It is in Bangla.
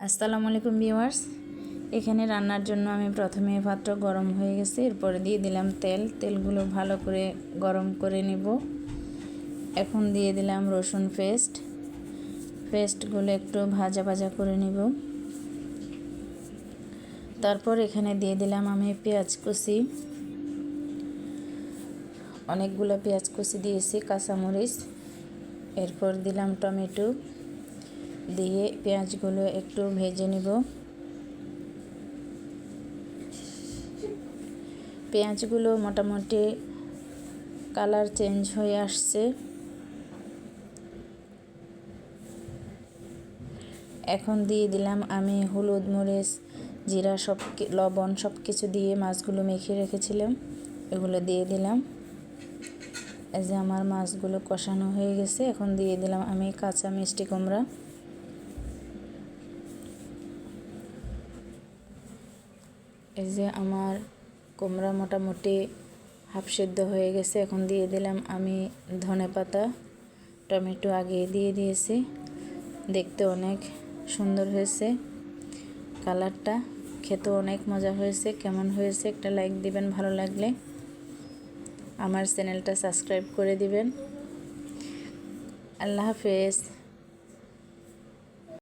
আসসালামু আলাইকুম ভিউয়ার্স। এখানে রান্নার জন্য আমি প্রথমে পাত্র গরম হয়ে গেছে, এরপরে দিয়ে দিলাম তেল। তেলগুলো ভালো করে গরম করে নিব। এখন দিয়ে দিলাম রসুন পেস্ট। পেস্টগুলো একটু ভাজা ভাজা করে নেব। তারপর এখানে দিয়ে দিলাম আমি পেঁয়াজ কুচি। অনেকগুলো পেঁয়াজ কুচি দিয়েছি, কাঁচামরিচ। এরপর দিলাম টমেটো। দিয়ে পেঁয়াজগুলো একটু ভেজে নিব। পেঁয়াজগুলো মোটামুটি কালার চেঞ্জ হয়ে আসছে। এখন দিয়ে দিলাম আমি হলুদ, মরিচ, জিরা সব লবণ সব কিছু দিয়ে মাছগুলো মেখে রেখেছিলাম। এগুলো দিয়ে দিলাম। এই যে আমার মাছগুলো কষানো হয়ে গেছে, এখন দিয়ে দিলাম আমি কাঁচা মিষ্টি কুমড়া। এই যে আমার কুমড়া মোটামুটি হাফ সেদ্ধ হয়ে গেছে, এখন দিয়ে দিলাম আমি ধনে পাতা, টমেটো আগে দিয়ে দিয়েছি। দেখতে অনেক সুন্দর হয়েছে কালারটা, খেতে অনেক মজা হয়েছে, কেমন হয়েছে একটা লাইক দিবেন ভালো লাগলে। আমার চ্যানেলটা সাবস্ক্রাইব করে দিবেন। আল্লাহ হাফেজ।